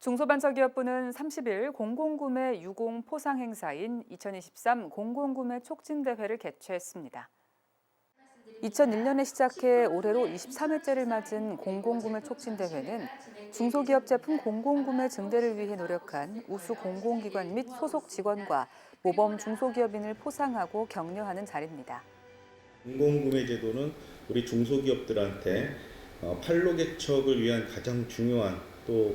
중소벤처기업부는 30일 공공구매 유공 포상 행사인 2023 공공구매 촉진대회를 개최했습니다. 2001년에 시작해 올해로 23회째를 맞은 공공구매 촉진대회는 중소기업 제품 공공구매 증대를 위해 노력한 우수 공공기관 및 소속 직원과 모범 중소기업인을 포상하고 격려하는 자리입니다. 공공구매 제도는 우리 중소기업들한테 어, 판로 개척을 위한 가장 중요한 또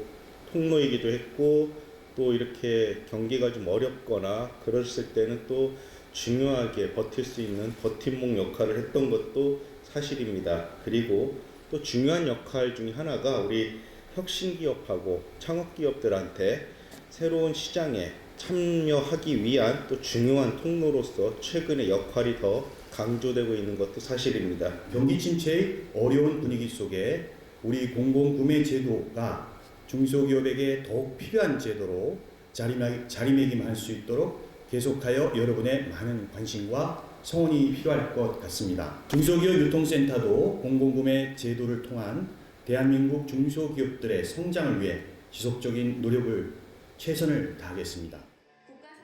통로이기도 했고 또 이렇게 경기가 좀 어렵거나 그랬을 때는 또 중요하게 버틸 수 있는 버팀목 역할을 했던 것도 사실입니다. 그리고 또 중요한 역할 중에 하나가 우리 혁신기업하고 창업기업들한테 새로운 시장에 참여하기 위한 또 중요한 통로로서 최근에 역할이 더 강조되고 있는 것도 사실입니다. 경기 침체의 어려운 분위기 속에 우리 공공구매 제도가 중소기업에게 더욱 필요한 제도로 자리매- 자리매김할 수 있도록 계속하여 여러분의 많은 관심과 성원이 필요할 것 같습니다. 중소기업 유통센터도 공공구매 제도를 통한 대한민국 중소기업들의 성장을 위해 지속적인 노력을 최선을 다하겠습니다.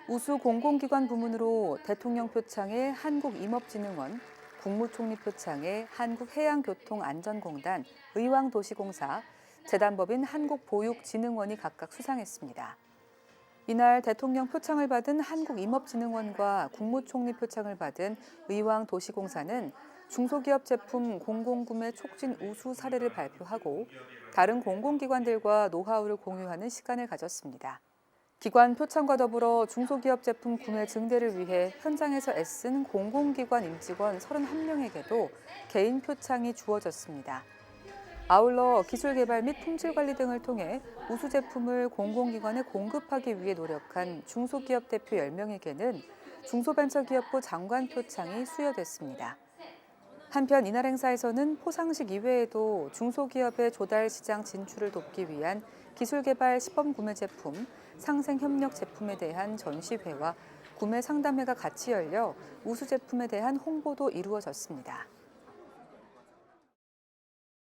우수 공공기관 부문으로 대통령 표창의 한국임업진흥원, 국무총리 표창의 한국해양교통안전공단, 의왕도시공사, 재단법인 한국보육진흥원이 각각 수상했습니다. 이날 대통령 표창을 받은 한국임업진흥원과 국무총리 표창을 받은 의왕도시공사는 중소기업 제품 공공구매 촉진 우수 사례를 발표하고 다른 공공기관들과 노하우를 공유하는 시간을 가졌습니다. 기관 표창과 더불어 중소기업 제품 구매 증대를 위해 현장에서 애쓴 공공기관 임직원 31명에게도 개인 표창이 주어졌습니다. 아울러 기술 개발 및 품질 관리 등을 통해 우수 제품을 공공기관에 공급하기 위해 노력한 중소기업 대표 10명에게는 중소벤처기업부 장관 표창이 수여됐습니다. 한편 이날 행사에서는 포상식 이외에도 중소기업의 조달 시장 진출을 돕기 위한 기술 개발 시범 구매 제품, 상생 협력 제품에 대한 전시회와 구매 상담회가 같이 열려 우수 제품에 대한 홍보도 이루어졌습니다.